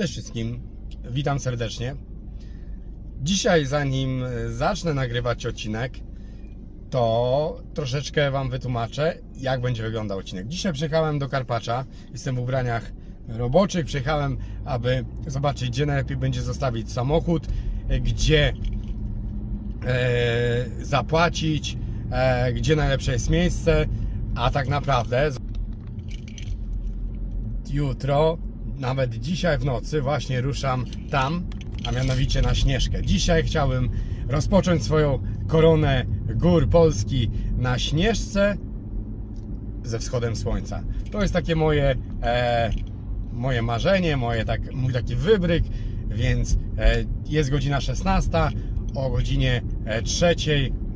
Cześć wszystkim, witam serdecznie. Dzisiaj, zanim zacznę nagrywać odcinek, to troszeczkę Wam wytłumaczę, jak będzie wyglądał odcinek. Dzisiaj przyjechałem do Karpacza, jestem w ubraniach roboczych. Przyjechałem, aby zobaczyć, gdzie najlepiej będzie zostawić samochód, gdzie e, zapłacić, e, gdzie najlepsze jest miejsce, a tak naprawdę jutro, nawet dzisiaj w nocy właśnie ruszam tam, a mianowicie na Śnieżkę. Dzisiaj chciałbym rozpocząć swoją koronę gór Polski na Śnieżce ze wschodem słońca. To jest takie moje, e, moje marzenie, moje tak, mój taki wybryk, więc e, jest godzina 16, o godzinie e, 3,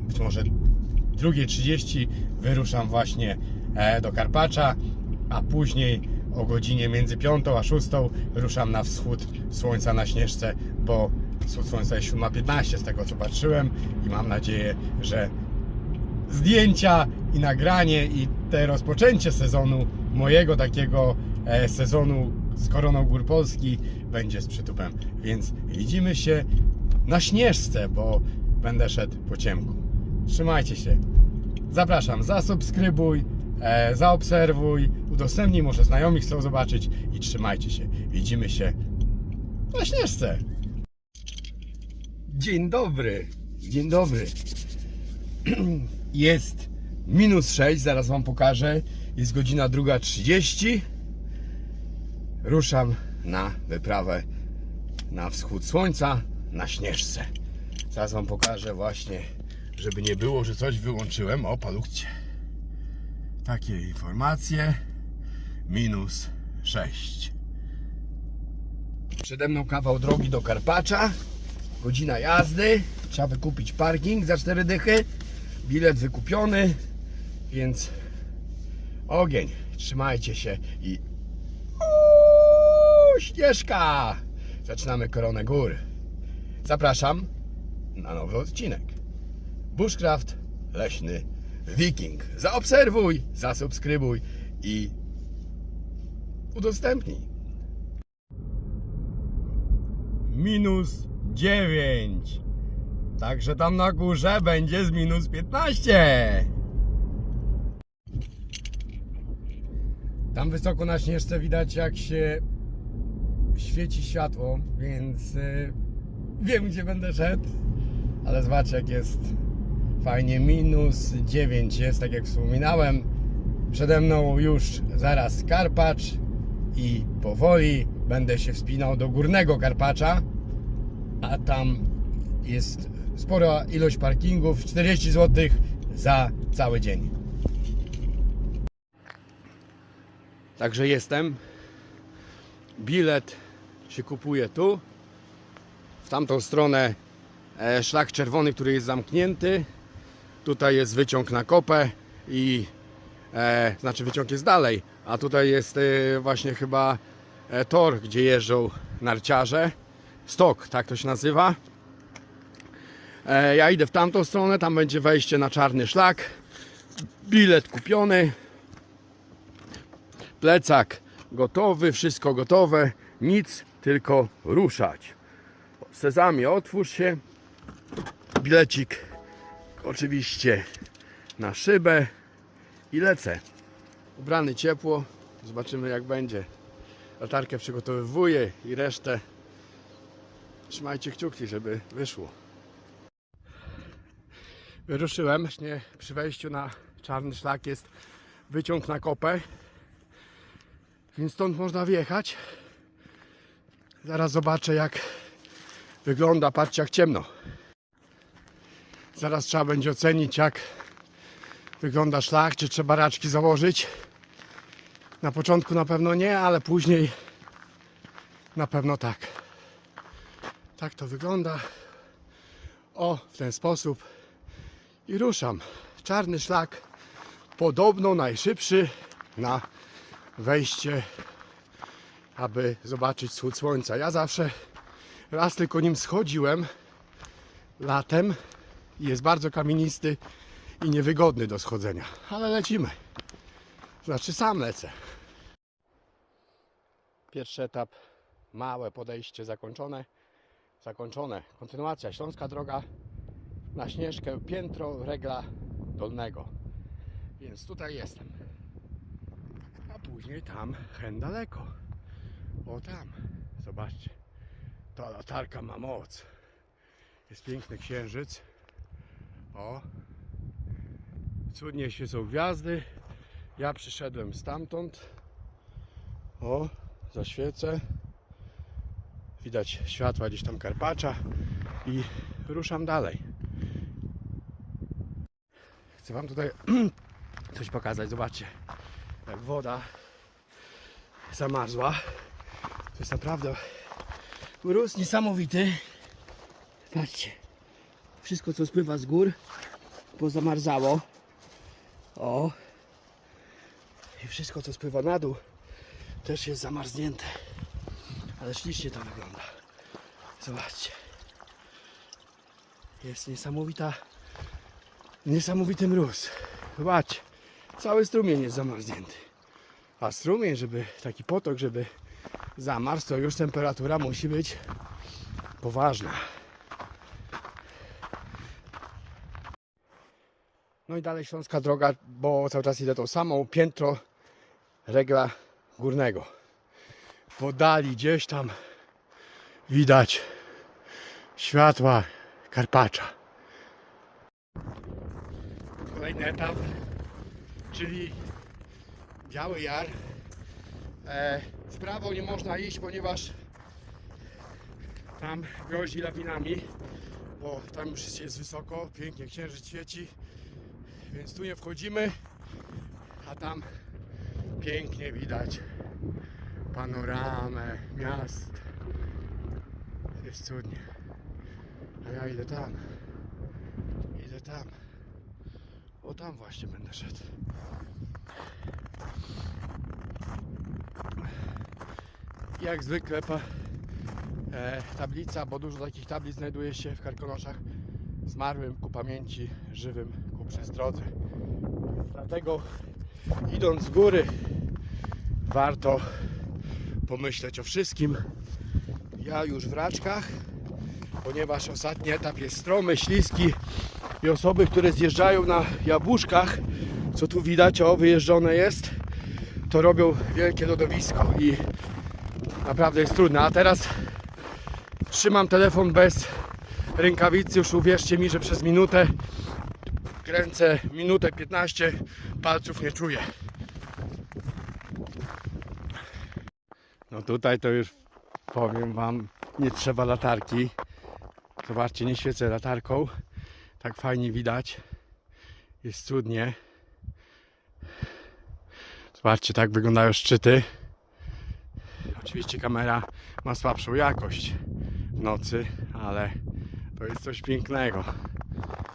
być może 2.30 wyruszam właśnie e, do Karpacza, a później o godzinie między 5 a 6 ruszam na wschód słońca na Śnieżce, bo wschód słońca jest 7.15 z tego co patrzyłem i mam nadzieję, że zdjęcia i nagranie i te rozpoczęcie sezonu, mojego takiego e, sezonu z Koroną Gór Polski będzie z przytupem. Więc widzimy się na Śnieżce, bo będę szedł po ciemku. Trzymajcie się. Zapraszam, zasubskrybuj, e, zaobserwuj, udostępnij, może znajomi chcą zobaczyć i trzymajcie się. Widzimy się na Śnieżce. Dzień dobry, dzień dobry. Jest minus 6, zaraz Wam pokażę. Jest godzina 2.30. Ruszam na wyprawę na wschód słońca na Śnieżce. Zaraz Wam pokażę właśnie, żeby nie było, że coś wyłączyłem. O, palukcie. Takie informacje. Minus 6. Przede mną kawał drogi do Karpacza. Godzina jazdy. Trzeba wykupić parking za 4 dychy. Bilet wykupiony, więc ogień. Trzymajcie się i Uuu, ścieżka! Zaczynamy koronę gór. Zapraszam na nowy odcinek. Bushcraft leśny wiking. Zaobserwuj, zasubskrybuj i udostępnij. Minus 9. Także tam na górze będzie z minus 15. Tam wysoko na śnieżce widać jak się świeci światło, więc y, wiem gdzie będę szedł, ale zobacz jak jest fajnie. Minus 9 jest, tak jak wspominałem. Przede mną już zaraz Karpacz i powoli będę się wspinał do górnego Karpacza, a tam jest spora ilość parkingów, 40 zł za cały dzień. Także jestem. Bilet się kupuje tu. W tamtą stronę e, szlak czerwony, który jest zamknięty. Tutaj jest wyciąg na kopę i e, znaczy wyciąg jest dalej, a tutaj jest e, właśnie chyba e, tor, gdzie jeżdżą narciarze. Stok, tak to się nazywa. E, ja idę w tamtą stronę, tam będzie wejście na czarny szlak. Bilet kupiony. Plecak gotowy, wszystko gotowe. Nic, tylko ruszać. Sezamie, otwórz się. Bilecik oczywiście na szybę i lecę. Ubrany ciepło. Zobaczymy jak będzie. Latarkę przygotowywuję i resztę. Trzymajcie kciuki, żeby wyszło. Wyruszyłem. Właśnie przy wejściu na czarny szlak jest wyciąg na kopę. Więc stąd można wjechać. Zaraz zobaczę jak wygląda. Patrzcie jak ciemno. Zaraz trzeba będzie ocenić jak wygląda szlak, czy trzeba raczki założyć. Na początku na pewno nie, ale później na pewno tak. Tak to wygląda. O, w ten sposób. I ruszam. Czarny szlak. Podobno najszybszy na wejście, aby zobaczyć wschód słońca. Ja zawsze raz tylko nim schodziłem latem jest bardzo kamienisty i niewygodny do schodzenia. Ale lecimy. Znaczy sam lecę. Pierwszy etap małe podejście zakończone. Zakończone. Kontynuacja. Śląska droga na Śnieżkę, piętro Regla Dolnego. Więc tutaj jestem. A później tam, hen daleko. O tam. Zobaczcie. Ta latarka ma moc. Jest piękny księżyc. O. Cudnie świecą gwiazdy. Ja przyszedłem stamtąd. O, zaświecę. Widać światła gdzieś tam Karpacza i ruszam dalej. Chcę Wam tutaj coś pokazać. Zobaczcie, jak woda zamarzła. To jest naprawdę mróz niesamowity. Patrzcie, wszystko co spływa z gór pozamarzało. O, i wszystko co spływa na dół też jest zamarznięte. Ale ślicznie to wygląda. Zobaczcie. Jest niesamowita, niesamowity mróz. Zobaczcie, cały strumień jest zamarznięty. A strumień, żeby taki potok, żeby zamarzł, to już temperatura musi być poważna. No i dalej Śląska droga, bo cały czas idę tą samą, piętro regla górnego. W oddali gdzieś tam widać światła Karpacza. Kolejny etap, czyli Biały Jar. E, w prawo nie można iść, ponieważ tam grozi lawinami, bo tam już jest wysoko, pięknie księżyc świeci, więc tu nie wchodzimy, a tam pięknie widać panoramę miast. Jest cudnie. A ja idę tam. Idę tam. O tam właśnie będę szedł. Jak zwykle pa, e, tablica, bo dużo takich tablic znajduje się w Karkonoszach. Zmarłym ku pamięci, żywym ku przestrodze. Dlatego idąc z góry warto pomyśleć o wszystkim. Ja już w raczkach, ponieważ ostatni etap jest stromy, śliski i osoby, które zjeżdżają na jabłuszkach, co tu widać, o wyjeżdżone jest, to robią wielkie lodowisko i naprawdę jest trudne. A teraz trzymam telefon bez rękawicy, już uwierzcie mi, że przez minutę kręcę minutę 15, palców nie czuję. No tutaj to już powiem wam, nie trzeba latarki. Zobaczcie, nie świecę latarką. Tak fajnie widać. Jest cudnie. Zobaczcie, tak wyglądają szczyty. Oczywiście kamera ma słabszą jakość w nocy, ale to jest coś pięknego.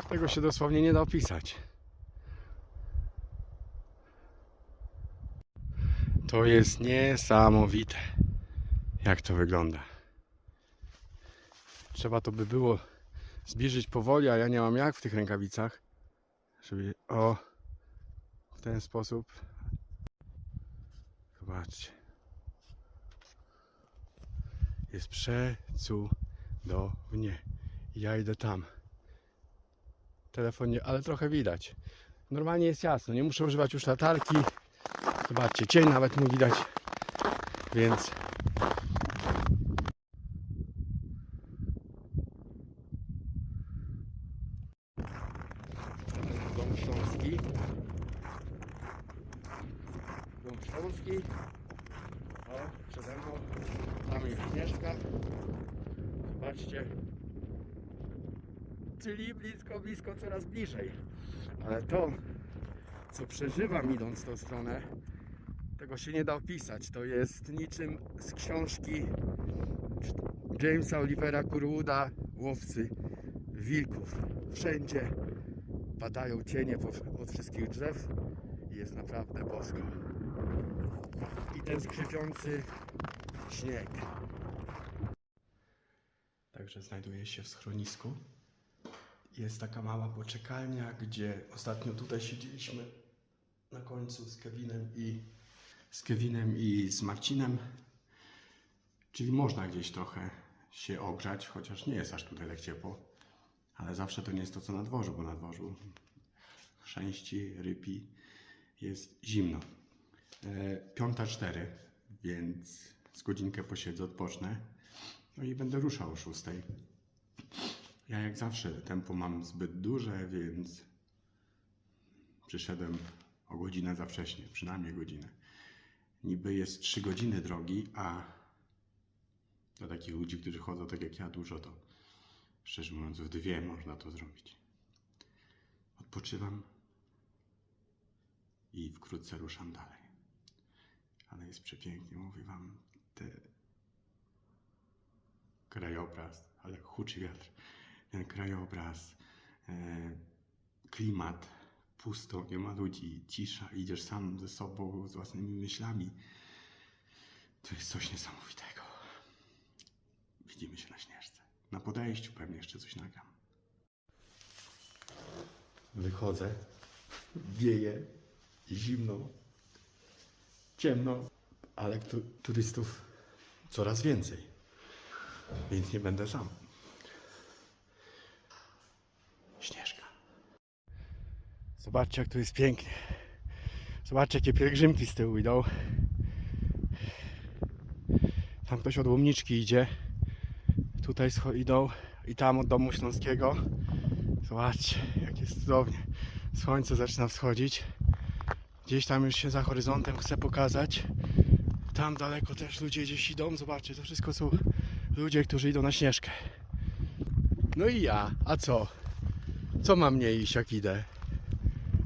Tego się dosłownie nie da opisać. To jest niesamowite, jak to wygląda. Trzeba to by było zbliżyć powoli, a ja nie mam jak w tych rękawicach, żeby o w ten sposób. Zobaczcie. Jest przecudownie. Ja idę tam. Telefon nie, ale trochę widać. Normalnie jest jasno, nie muszę używać już latarki. Zobaczcie, cień nawet nie widać. Więc Dom Śląski. Dom Śląski. O, przede mną. Tam jest Śnieżka. Zobaczcie. Czyli blisko, blisko, coraz bliżej. Ale to, co przeżywam idąc tą stronę, tego się nie da opisać. To jest niczym z książki Jamesa Olivera Curwooda Łowcy Wilków. Wszędzie padają cienie od wszystkich drzew i jest naprawdę bosko. I ten skrzypiący śnieg. Także znajduję się w schronisku. Jest taka mała poczekalnia, gdzie ostatnio tutaj siedzieliśmy na końcu z Kevinem i z Kevinem i z Marcinem. Czyli można gdzieś trochę się ogrzać, chociaż nie jest aż tutaj tak ciepło. Ale zawsze to nie jest to, co na dworzu, bo na dworzu chrzęści, rypi, jest zimno. E, Piąta cztery, więc z godzinkę posiedzę, odpocznę. No i będę ruszał o szóstej. Ja jak zawsze tempo mam zbyt duże, więc przyszedłem o godzinę za wcześnie, przynajmniej godzinę. Niby jest 3 godziny drogi, a dla takich ludzi, którzy chodzą tak jak ja dużo, to szczerze mówiąc w dwie można to zrobić. Odpoczywam i wkrótce ruszam dalej. Ale jest przepięknie, mówię wam, te krajobraz, ale huczy wiatr, ten krajobraz, e, klimat, pusto, nie ma ludzi, cisza, idziesz sam ze sobą, z własnymi myślami. To jest coś niesamowitego. Widzimy się na śnieżce. Na podejściu pewnie jeszcze coś nagram. Wychodzę, wieje, zimno, ciemno, ale tu, turystów coraz więcej, więc nie będę sam. Śnieżka. Zobaczcie, jak tu jest pięknie. Zobaczcie, jakie pielgrzymki z tyłu idą. Tam ktoś od Łomniczki idzie. Tutaj idą i tam od Domu Śląskiego. Zobaczcie, jak jest cudownie. Słońce zaczyna wschodzić. Gdzieś tam już się za horyzontem chcę pokazać. Tam daleko też ludzie gdzieś idą. Zobaczcie, to wszystko są ludzie, którzy idą na śnieżkę. No i ja, a co? Co mam nie iść, jak idę?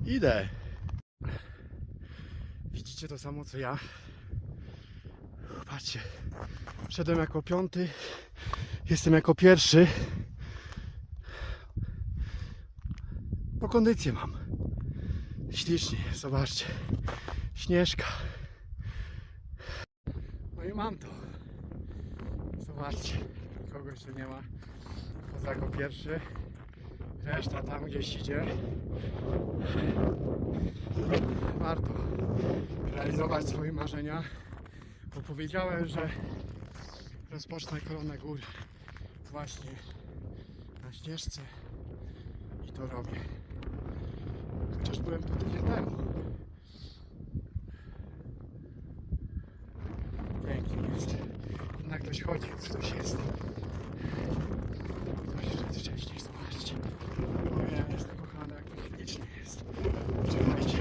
Idę. Widzicie to samo co ja? Patrzcie. Szedłem jako piąty. Jestem jako pierwszy. Po kondycję mam. Ślicznie, zobaczcie. Śnieżka. No i mam to. Zobaczcie. Kogoś tu nie ma. Poza jako pierwszy. Reszta tam gdzieś idzie. Warto realizować swoje marzenia. Bo powiedziałem, że rozpocznę koronę gór właśnie na śnieżce i to robię. Chociaż byłem tu tydzień temu. Pięknie jest. Jednak ktoś chodzi, ktoś jest. Ktoś wcześniej, zobaczcie. Powiem, jestem kochany, jak to ślicznie jest. Czekajcie.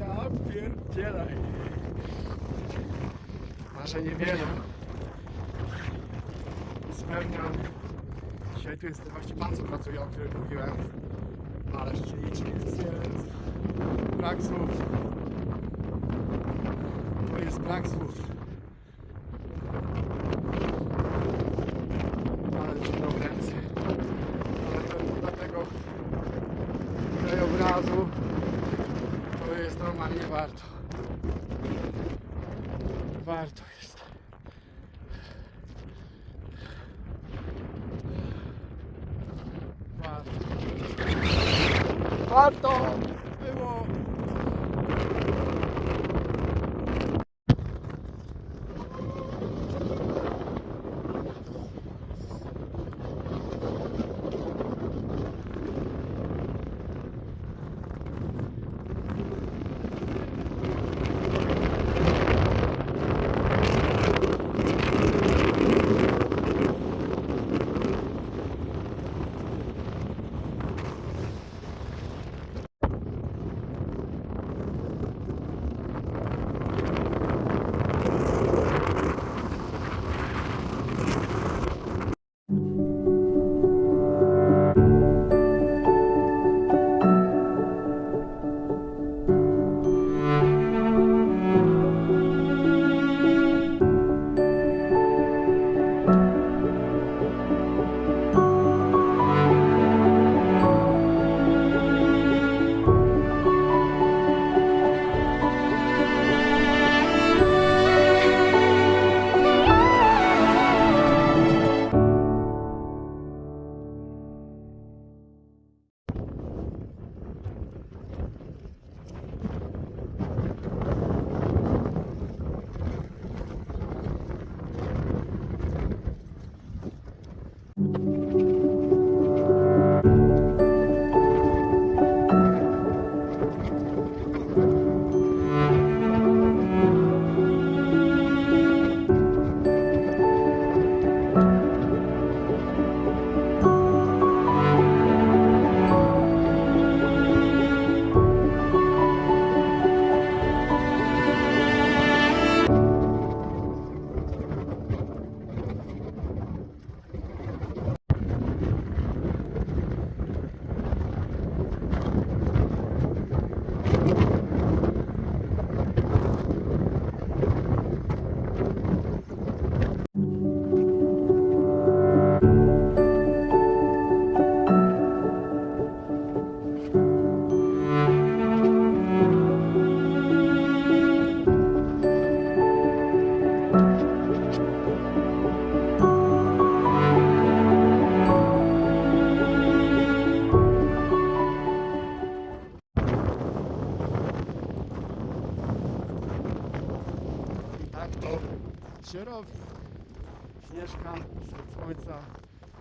Ja pierdzielaj. Marzę niewiele. Spełniam. Dzisiaj tu jest właśnie pan, co pracuje, o którym mówiłem. Ale jest. jest. Brak słów. To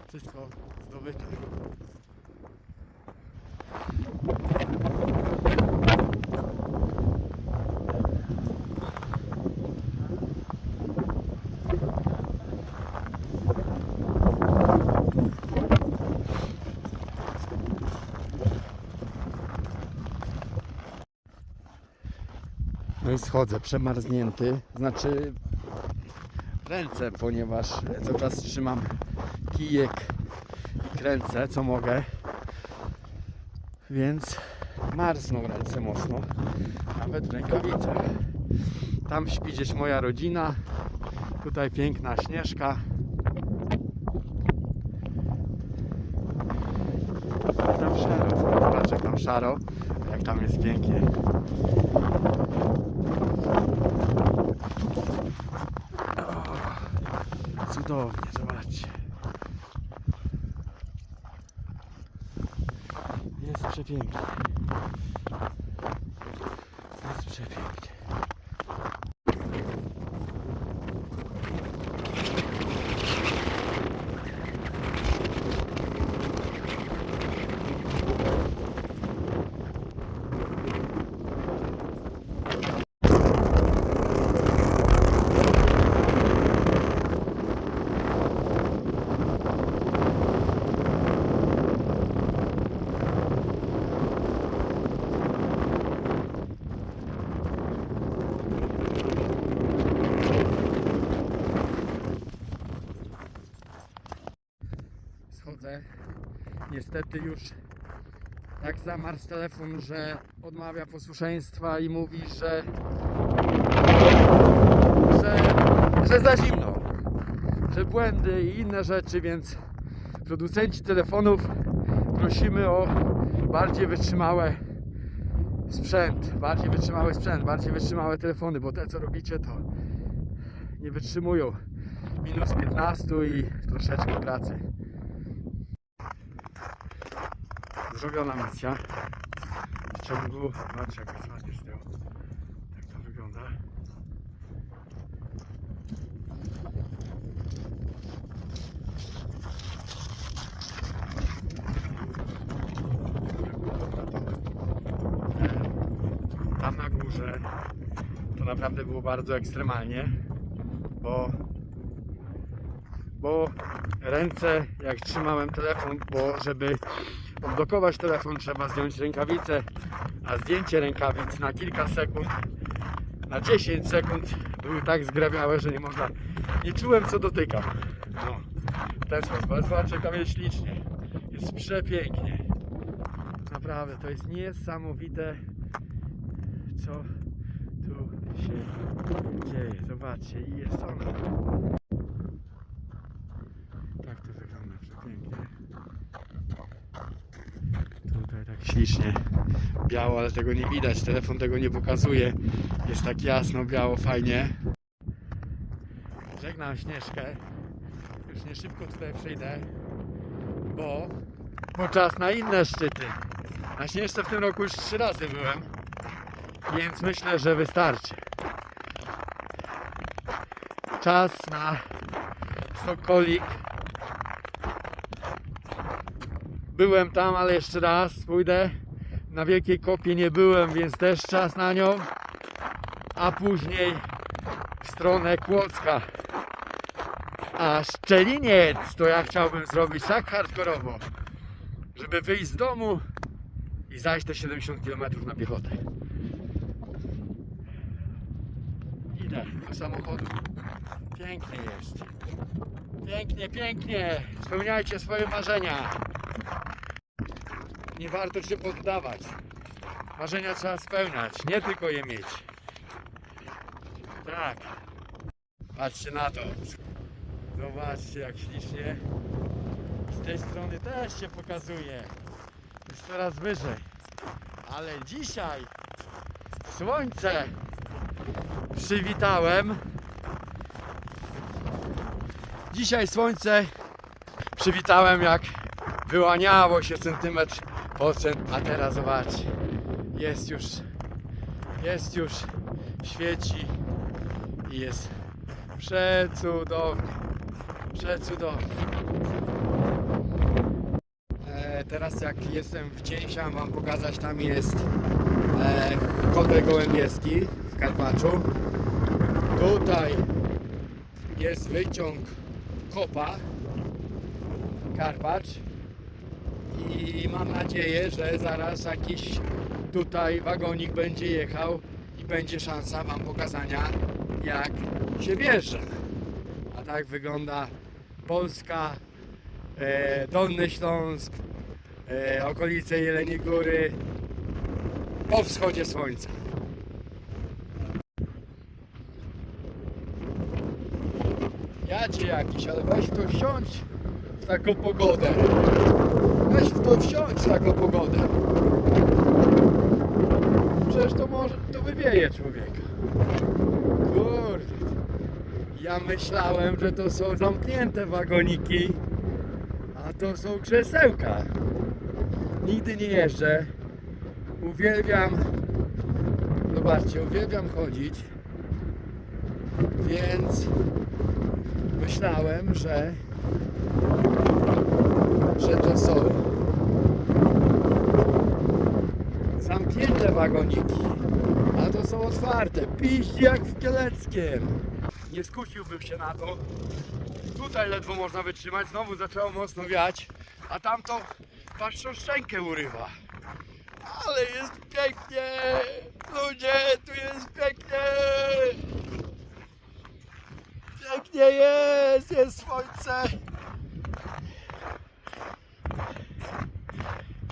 wszystko zdobyte. No i schodzę, przemarznięty, znaczy ręce, ponieważ cały czas trzymam kijek i kręcę co mogę, więc marzną ręce mocno, nawet w rękawicach. Tam śpi gdzieś moja rodzina, tutaj piękna śnieżka. Tam szaro, zobacz jak tam szaro, jak tam jest pięknie. Cudownie, zobaczcie. Jest przepięknie. Jest przepięknie. Niestety już tak zamarł telefon, że odmawia posłuszeństwa i mówi, że że, że za zimno, że błędy i inne rzeczy, więc producenci telefonów prosimy o bardziej wytrzymałe sprzęt, bardziej wytrzymały sprzęt, bardziej wytrzymałe telefony, bo te co robicie to nie wytrzymują minus 15 i troszeczkę pracy. Zrobiona misja w ciągu, zobaczcie jak jest ładnie z tyłu. Jak to wygląda. Tam na górze to naprawdę było bardzo ekstremalnie bo bo ręce jak trzymałem telefon, bo żeby odblokować telefon trzeba zdjąć rękawicę, a zdjęcie rękawic na kilka sekund, na 10 sekund były tak zgrabiałe, że nie można, nie czułem co dotykam. No, ten sposób, zobaczcie tam jest ślicznie, jest przepięknie. Naprawdę, to jest niesamowite, co tu się dzieje. Zobaczcie, i jest ona. Tak to wygląda przepięknie. Tutaj tak ślicznie biało, ale tego nie widać. Telefon tego nie pokazuje. Jest tak jasno, biało, fajnie. Żegnam Śnieżkę. Już nie szybko tutaj przyjdę, bo, bo czas na inne szczyty. Na Śnieżce w tym roku już trzy razy byłem, więc myślę, że wystarczy. Czas na Sokolik Byłem tam, ale jeszcze raz pójdę. Na Wielkiej Kopie nie byłem, więc też czas na nią. A później w stronę Kłodzka. A Szczeliniec to ja chciałbym zrobić tak hardkorowo, żeby wyjść z domu i zajść te 70 km na piechotę. Idę do samochodu. Pięknie jest. Pięknie, pięknie. Spełniajcie swoje marzenia. Nie warto się poddawać. Marzenia trzeba spełniać, nie tylko je mieć. Tak. Patrzcie na to. Zobaczcie jak ślicznie. Z tej strony też się pokazuje. Jest coraz wyżej. Ale dzisiaj słońce przywitałem. Dzisiaj słońce przywitałem jak wyłaniało się centymetr a teraz zobaczcie, jest już, jest już, świeci i jest Przecudownie. Przecudownie. E, teraz jak jestem w dzień, chciałem wam pokazać, tam jest e, Kotel Gołębieski w Karpaczu. Tutaj jest wyciąg kopa Karpacz i mam nadzieję, że zaraz jakiś tutaj wagonik będzie jechał i będzie szansa wam pokazania jak się wjeżdża. A tak wygląda Polska, e, Dolny Śląsk, e, okolice Jeleniej Góry po wschodzie słońca. Jacie jakiś, ale weź w to wsiądź w taką pogodę. Weź w to wsiądź taką pogodę. Przecież to może, to wywieje człowieka. Kurde. Ja myślałem, że to są zamknięte wagoniki, a to są krzesełka. Nigdy nie jeżdżę. Uwielbiam, zobaczcie, uwielbiam chodzić, więc myślałem, że, są zamknięte wagoniki, a to są otwarte. Piść jak w Kieleckiem. Nie skusiłbym się na to. Tutaj ledwo można wytrzymać, znowu zaczęło mocno wiać, a tamto patrzą szczękę urywa. Ale jest pięknie! Ludzie, tu jest pięknie! Pięknie jest! Jest słońce!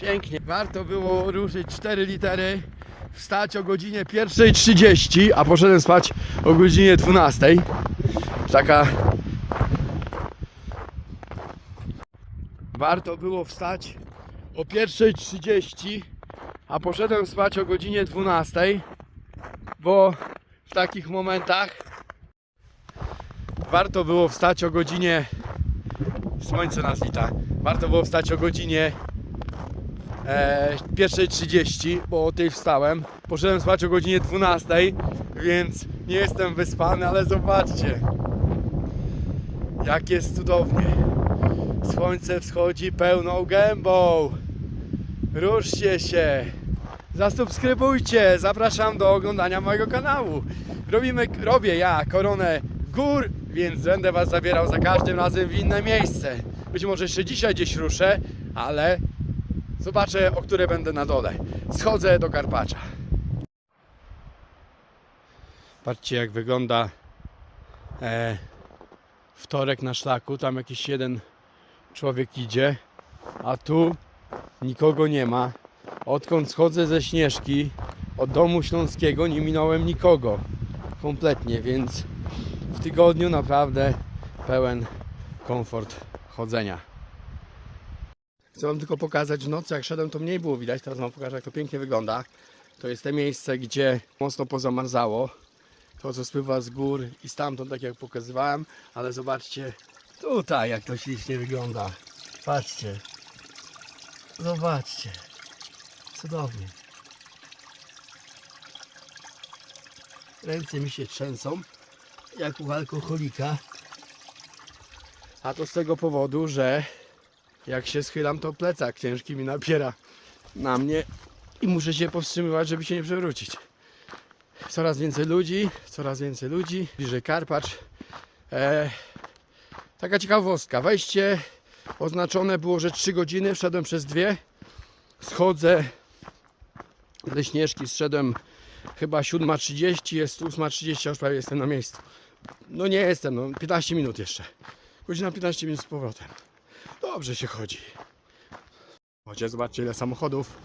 Pięknie. Warto było ruszyć 4 litery, wstać o godzinie 1.30, a poszedłem spać o godzinie 12. Taka. Warto było wstać o 1.30, a poszedłem spać o godzinie 12, bo w takich momentach warto było wstać o godzinie. Słońce nas wita. Warto było wstać o godzinie e, 1.30, bo o tej wstałem. Poszedłem spać o godzinie 12, więc nie jestem wyspany, ale zobaczcie, jak jest cudownie. Słońce wschodzi pełną gębą. Ruszcie się. Zasubskrybujcie. Zapraszam do oglądania mojego kanału. Robimy, robię ja koronę gór, więc będę Was zabierał za każdym razem w inne miejsce. Być może jeszcze dzisiaj gdzieś ruszę, ale zobaczę, o które będę na dole. Schodzę do Karpacza. Patrzcie, jak wygląda e, wtorek na szlaku. Tam jakiś jeden człowiek idzie, a tu nikogo nie ma. Odkąd schodzę ze Śnieżki, od domu śląskiego nie minąłem nikogo. Kompletnie, więc w tygodniu naprawdę pełen komfort chodzenia. Chcę Wam tylko pokazać w nocy, jak szedłem to mniej było widać, teraz Wam pokażę jak to pięknie wygląda. To jest te miejsce, gdzie mocno pozamarzało. To co spływa z gór i stamtąd, tak jak pokazywałem, ale zobaczcie tutaj jak to ślicznie wygląda. Patrzcie. Zobaczcie. Cudownie. Ręce mi się trzęsą, jak u alkoholika. A to z tego powodu, że jak się schylam, to plecak ciężki mi napiera na mnie i muszę się powstrzymywać, żeby się nie przewrócić. Coraz więcej ludzi, coraz więcej ludzi. Bliżej Karpacz. E, taka ciekawostka. Wejście oznaczone było, że 3 godziny, wszedłem przez dwie. Schodzę ze Śnieżki, zszedłem chyba 7.30, jest 8.30, a już prawie jestem na miejscu. No nie jestem, no 15 minut jeszcze. Godzina 15 minut z powrotem. Dobrze się chodzi. Chodźcie, zobaczcie ile samochodów.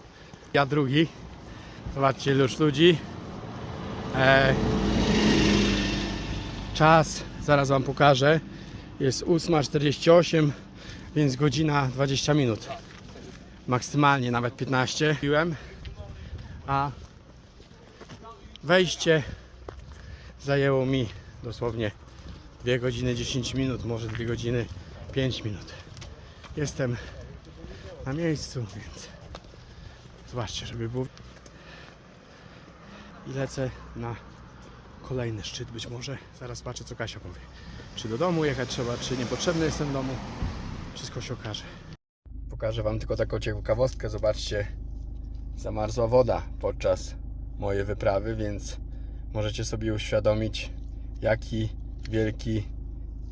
Ja drugi. Zobaczcie ile już ludzi. E, czas, zaraz Wam pokażę. Jest 8.48, więc godzina 20 minut. Maksymalnie nawet 15. Piłem. A wejście zajęło mi dosłownie 2 godziny 10 minut, może 2 godziny 5 minut. Jestem na miejscu, więc zobaczcie, żeby było. I lecę na kolejny szczyt być może. Zaraz patrzę co Kasia powie. Czy do domu jechać trzeba, czy niepotrzebny jestem w domu. Wszystko się okaże. Pokażę Wam tylko taką ciekawostkę. Zobaczcie, zamarzła woda podczas mojej wyprawy, więc możecie sobie uświadomić, jaki wielki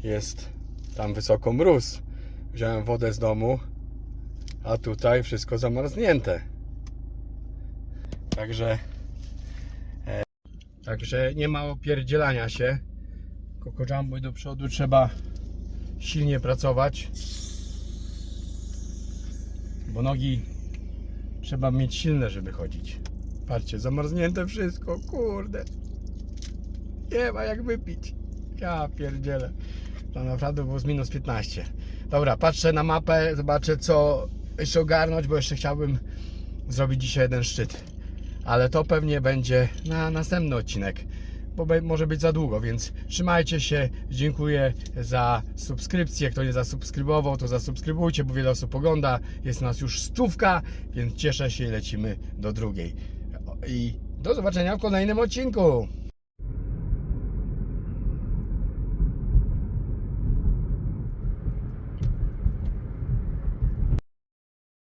jest tam wysoko mróz. Wziąłem wodę z domu, a tutaj wszystko zamarznięte. Także e, Także nie ma opierdzielania się. I do przodu trzeba silnie pracować. Bo nogi trzeba mieć silne, żeby chodzić. Patrzcie, zamarznięte wszystko, kurde. Nie ma jak wypić. Ja pierdzielę. To naprawdę było z minus 15. Dobra, patrzę na mapę, zobaczę co jeszcze ogarnąć, bo jeszcze chciałbym zrobić dzisiaj jeden szczyt. Ale to pewnie będzie na następny odcinek, bo może być za długo, więc trzymajcie się. Dziękuję za subskrypcję. Kto nie zasubskrybował, to zasubskrybujcie, bo wiele osób ogląda. Jest nas już stówka, więc cieszę się i lecimy do drugiej. I do zobaczenia w kolejnym odcinku.